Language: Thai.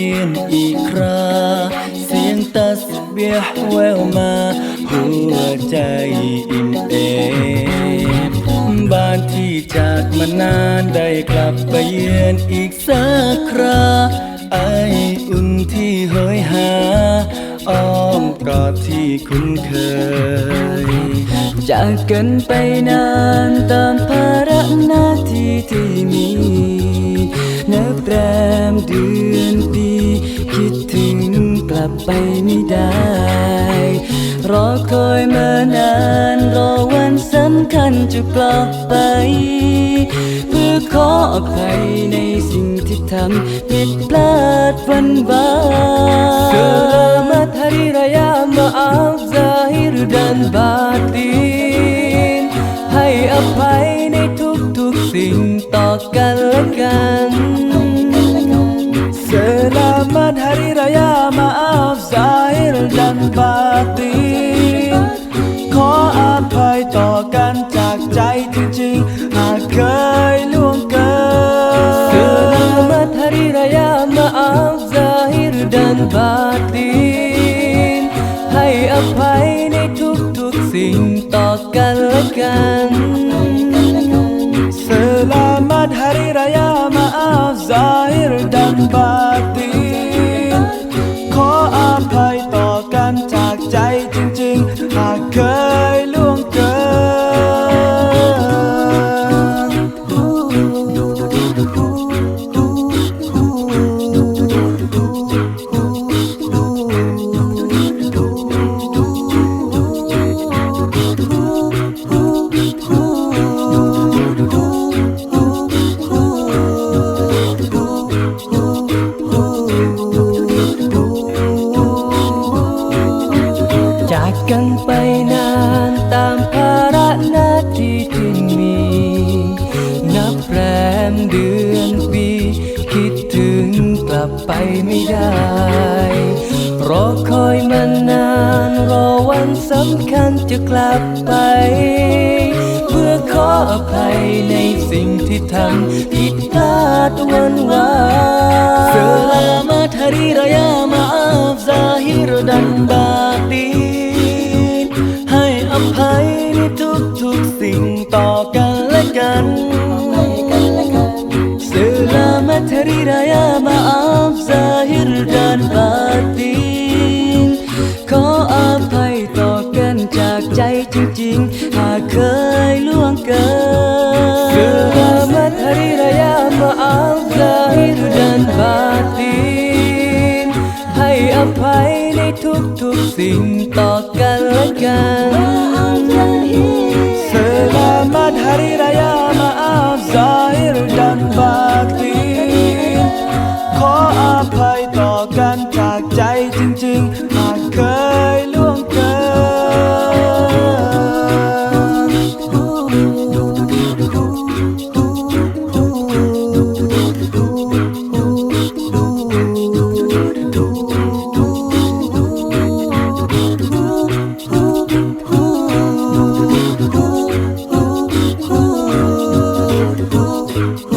ยืนอีกคราเสียงตัสเบียแววมา หัวใจอิ่มเอมบ้านที่จากมานานได้กลับไปเยือนอีกสักคราไออุ่นที่เฮยหา อ้อมกอดที่คุ้นเคย จากกันไปนานตามภาระหน้าที่ที่มีนับแรมเดือนปีคิดถึงกลับ ไปไม่ได้ รอคอยมานาน รอวันสำคัญจะกลับไป เพื่อขออภัยในสิ่งที่ทำผิดพลาดวันวาน Selamat Hari Raya Maaf Zahir dan Batin ให้อภัยในทุกๆสิ่งต่อกันและกัน Maaf Zahir dan Batin ขออภัยต่อกันจากใจจริงๆ หากเคยล่วงเกิน Selamat Hari Raya Maaf Zahir dan Batin ให้อภัยในทุกๆสิ่งต่อกันและกัน Selamat Hari Raya Maaf Zahir dan Batin จากกันไปนานตามภาระหน้าที่ที่มี นับแรมเดือนปี คิดถึงกลับไปไม่ได้ รอคอยมานาน รอวันสำคัญจะกลับไป เพื่อขออภัยในสิ่งที่ทำผิดพลาดวันวานเสลามาทารีรยามาอัฟซาฮิรดันบาตีให้อภัยในทุกทุกสิ่งต่อกันและกันเสลามาทารีรยามาอัฟซาฮิรดันบาตี Zahir dan Batin ให้อภัยในทุกๆสิ่งต่อกันและกัน Selamat Hari Raya do, do, do.